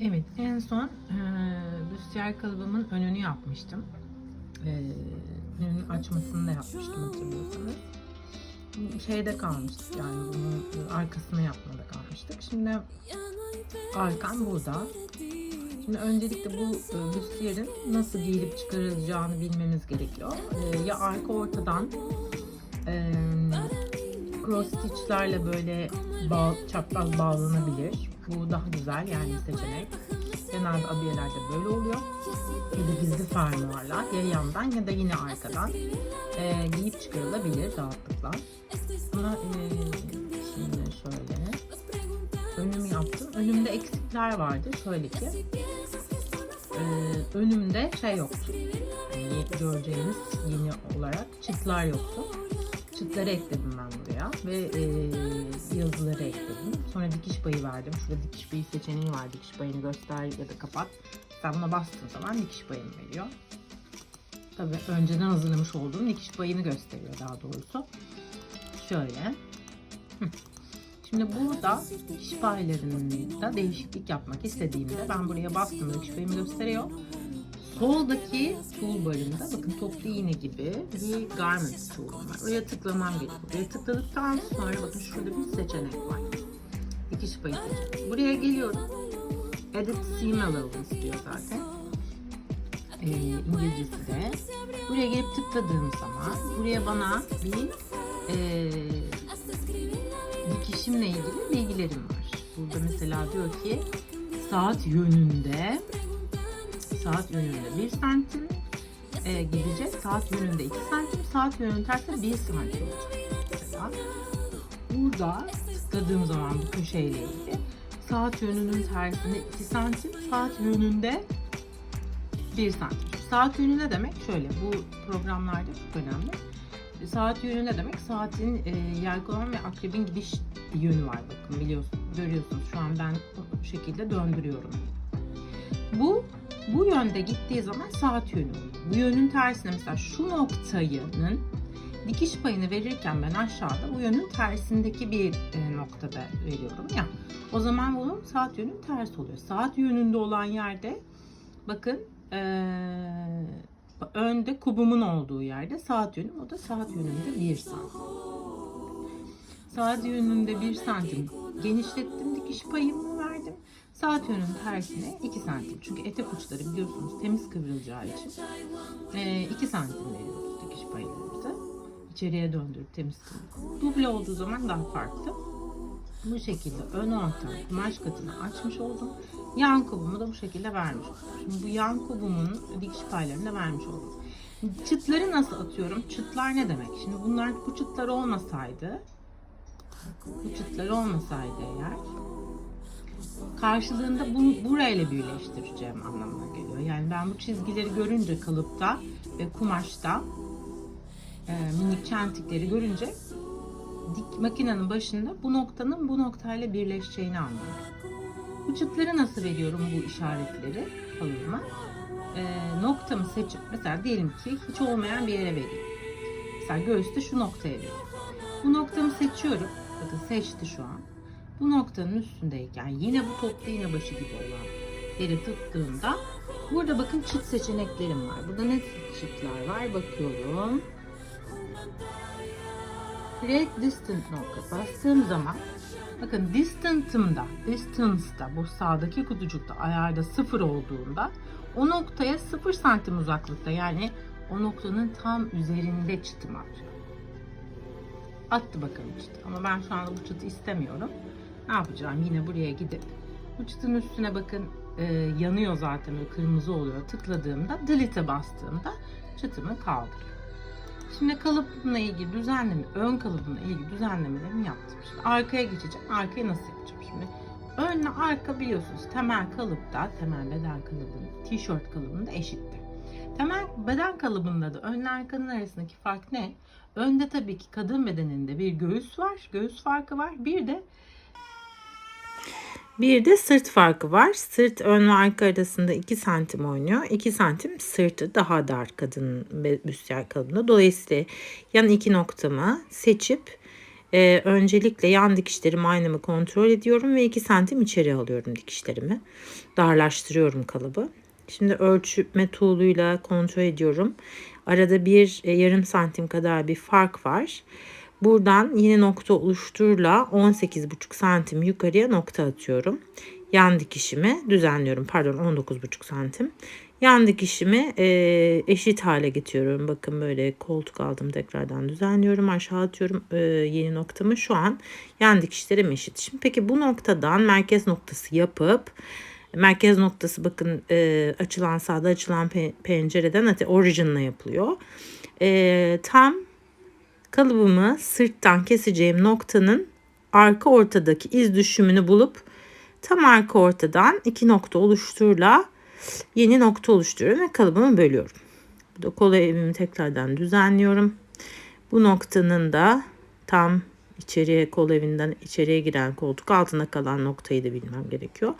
Evet, en son e, büstiyer kalıbımın önünü yapmıştım. E, önünün açmasını da yapmıştım hatırlıyorsanız. Şeyde kalmıştık yani bunun arkasını yapmada kalmıştık. Şimdi arkam burada. Şimdi öncelikle bu büstiyerin nasıl giyilip çıkarılacağını bilmemiz gerekiyor. E, ya arka ortadan e, cross stitchlerle böyle bağ, çapraz bağlanabilir. Bu daha güzel yani seçenek. Genelde abiyelerde böyle oluyor. Ya da gizli fermuarlar ya yandan ya da yine arkadan e, giyip çıkarılabilir rahatlıkla. Ama e, şimdi şöyle önüm yaptım. Önümde eksikler vardı. Şöyle ki e, önümde şey yoktu. Yani göreceğiniz yeni olarak çıtlar yoktu. Çıtları ekledim ben buraya ve e, yazıları ekledim. Sonra dikiş payı verdim. Şurada dikiş payı seçeneği var. Dikiş payını göster ya da kapat. Sen buna bastığın zaman dikiş payını veriyor. Tabii önceden hazırlamış olduğum dikiş payını gösteriyor daha doğrusu. Şöyle. Şimdi burada dikiş paylarında değişiklik yapmak istediğimde ben buraya bastım dikiş payımı gösteriyor. Soldaki toolbarında bakın toplu iğne gibi bir garment tool'um var. Oraya tıklamam gerekiyor. Oraya tıkladıktan sonra bakın şurada bir seçenek var. Dikiş payı seçeneği. Buraya geliyorum. Edit seam allowance diyor zaten. Ee, İngilizcesi de. Buraya gelip tıkladığım zaman buraya bana bir e, dikişimle ilgili bilgilerim var. Burada mesela diyor ki saat yönünde saat yönünde 1 santim e, gidecek. Saat yönünde 2 santim. Saat yönünün tersine 1 santim olacak. Mesela burada tıkladığım zaman bu köşeyle ilgili saat yönünün tersinde 2 santim. Saat yönünde 1 santim. Saat yönü ne demek? Şöyle bu programlarda çok önemli. Saat yönü ne demek? Saatin e, yelkovan ve akrebin gidiş yönü var bakın biliyorsunuz. Görüyorsunuz şu an ben bu şekilde döndürüyorum. Bu bu yönde gittiği zaman saat yönü. Bu yönün tersine mesela şu noktayının dikiş payını verirken ben aşağıda bu yönün tersindeki bir e, noktada veriyorum ya. O zaman bunun saat yönü ters oluyor. Saat yönünde olan yerde bakın e, önde kubumun olduğu yerde saat yönü o da saat yönünde 1 santim. Saat yönünde 1 santim genişlettim dikiş payımı. Saat yönünün tersine 2 santim. Çünkü etek uçları biliyorsunuz temiz kıvrılacağı için e, 2 santim veriyoruz dikiş paylarımızı. İçeriye döndürüp temiz kıvrılıp. Duble olduğu zaman daha farklı. Bu şekilde ön orta kumaş katını açmış oldum. Yan kubumu da bu şekilde vermiş oldum. Şimdi bu yan kubumun dikiş paylarını da vermiş oldum. Çıtları nasıl atıyorum? Çıtlar ne demek? Şimdi bunlar bu çıtlar olmasaydı bu çıtlar olmasaydı eğer karşılığında bunu burayla birleştireceğim anlamına geliyor. Yani ben bu çizgileri görünce kalıpta ve kumaşta e, minik çentikleri görünce dik makinenin başında bu noktanın bu noktayla birleşeceğini anlıyorum. Bu çıtları nasıl veriyorum bu işaretleri kalıbıma? E, noktamı seçip mesela diyelim ki hiç olmayan bir yere vereyim. Mesela göğüste şu noktaya vereyim. Bu noktamı seçiyorum. Bakın seçti şu an bu noktanın üstündeyken yine bu toplu iğne başı gibi olan yeri tuttuğumda burada bakın çıt seçeneklerim var. Burada ne çıtlar var bakıyorum. Create distant nokta bastığım zaman bakın distant'ımda, distance'da bu sağdaki kutucukta ayarda sıfır olduğunda o noktaya sıfır santim uzaklıkta yani o noktanın tam üzerinde çıtım var. Attı bakalım çıtı ama ben şu anda bu çıtı istemiyorum ne yapacağım? Yine buraya gidip bu çıtın üstüne bakın e, yanıyor zaten böyle kırmızı oluyor. Tıkladığımda delete'e bastığımda çıtımı kaldırıyor. Şimdi kalıbımla ilgili düzenleme, ön kalıbımla ilgili düzenlemelerimi yaptım. Şimdi arkaya geçeceğim. Arkayı nasıl yapacağım şimdi? Önle arka biliyorsunuz temel kalıpta, temel beden kalıbının, tişört kalıbında eşittir. Temel beden kalıbında da önle arkanın arasındaki fark ne? Önde tabii ki kadın bedeninde bir göğüs var, göğüs farkı var. Bir de bir de sırt farkı var. Sırt ön ve arka arasında 2 santim oynuyor. 2 santim sırtı daha dar kadın büstiyer kalıbında. Dolayısıyla yan iki noktamı seçip Ee, öncelikle yan dikişlerimi aynamı kontrol ediyorum ve 2 santim içeri alıyorum dikişlerimi. Darlaştırıyorum kalıbı. Şimdi ölçme tuğluyla kontrol ediyorum. Arada bir e, yarım santim kadar bir fark var. Buradan yine nokta oluşturla 18,5 santim yukarıya nokta atıyorum. Yan dikişimi düzenliyorum. Pardon 19,5 santim. Yan dikişimi e, eşit hale getiriyorum. Bakın böyle koltuk aldım tekrardan düzenliyorum. Aşağı atıyorum e, yeni noktamı. Şu an yan dikişlerim eşit. Şimdi peki bu noktadan merkez noktası yapıp merkez noktası bakın e, açılan sağda açılan pe- pencereden ate origin'la yapılıyor. E, tam kalıbımı sırttan keseceğim noktanın arka ortadaki iz düşümünü bulup tam arka ortadan iki nokta oluşturla yeni nokta oluşturuyorum ve kalıbımı bölüyorum. Burada kol evimi tekrardan düzenliyorum. Bu noktanın da tam içeriye kol evinden içeriye giren koltuk altına kalan noktayı da bilmem gerekiyor.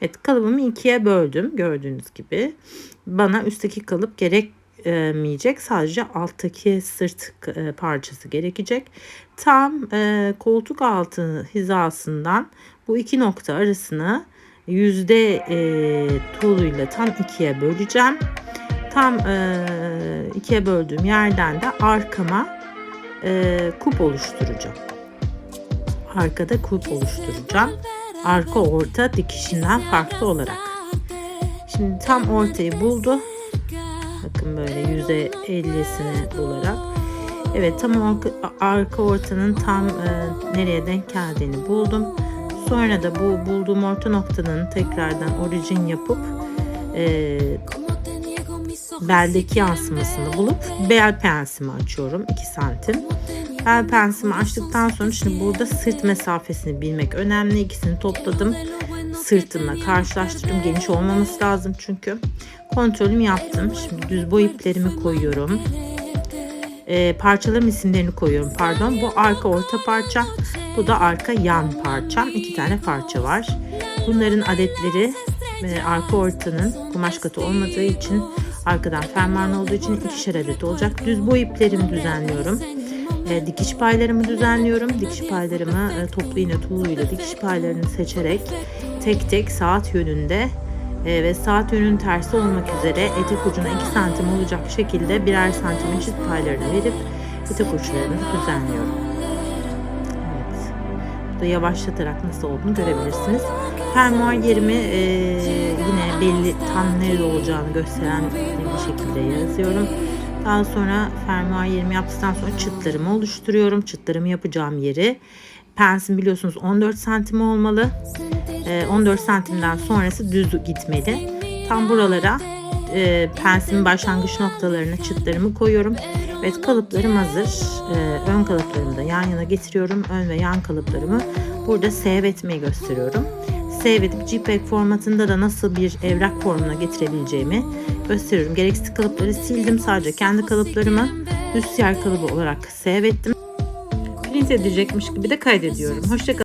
Evet kalıbımı ikiye böldüm gördüğünüz gibi. Bana üstteki kalıp gerekmeyecek. Sadece alttaki sırt e, parçası gerekecek. Tam e, koltuk altı hizasından bu iki nokta arasını yüzde e, tuğluyla tam ikiye böleceğim. Tam ikiye böldüğüm yerden de arkama kup oluşturacağım. Arkada kup oluşturacağım. Arka orta dikişinden farklı olarak. Şimdi tam ortayı buldu. Bakın böyle yüzde ellisini bularak. Evet tam arka, arka ortanın tam e, nereye denk geldiğini buldum. Sonra da bu bulduğum orta noktanın tekrardan orijin yapıp e, beldeki yansımasını bulup bel pensimi açıyorum 2 santim. Bel pensimi açtıktan sonra şimdi burada sırt mesafesini bilmek önemli. İkisini topladım. Sırtımla karşılaştırdım. Geniş olmaması lazım çünkü. Kontrolümü yaptım. Şimdi düz boy iplerimi koyuyorum. Ee, parçaların isimlerini koyuyorum pardon. Bu arka orta parça. Bu da arka yan parçam. İki tane parça var. Bunların adetleri e, arka ortanın kumaş katı olmadığı için arkadan fermuarlı olduğu için ikişer adet olacak. Düz boy iplerimi düzenliyorum. E, dikiş paylarımı düzenliyorum. Dikiş paylarımı e, toplu iğne tuğluyla dikiş paylarını seçerek tek tek saat yönünde e, ve saat yönünün tersi olmak üzere etek ucuna 2 santim olacak şekilde birer santim eşit paylarını verip etek uçlarını düzenliyorum. Evet. Burada yavaşlatarak nasıl olduğunu görebilirsiniz. Fermuar yerimi e, yine belli tam nerede olacağını gösteren bir şekilde yazıyorum. Daha sonra fermuar yerimi yaptıktan sonra çıtlarımı oluşturuyorum. Çıtlarımı yapacağım yeri. Pensim biliyorsunuz 14 santim olmalı. E, 14 santimden sonrası düz gitmeli. Tam buralara e, pensimin başlangıç noktalarına çıtlarımı koyuyorum. Evet kalıplarım hazır. E, ön kalıplarımı da yan yana getiriyorum. Ön ve yan kalıplarımı burada save etmeyi gösteriyorum. Save edip JPEG formatında da nasıl bir evrak formuna getirebileceğimi gösteriyorum. Gereksiz kalıpları sildim. Sadece kendi kalıplarımı üst yer kalıbı olarak save ettim. Print edecekmiş gibi de kaydediyorum. Hoşçakalın.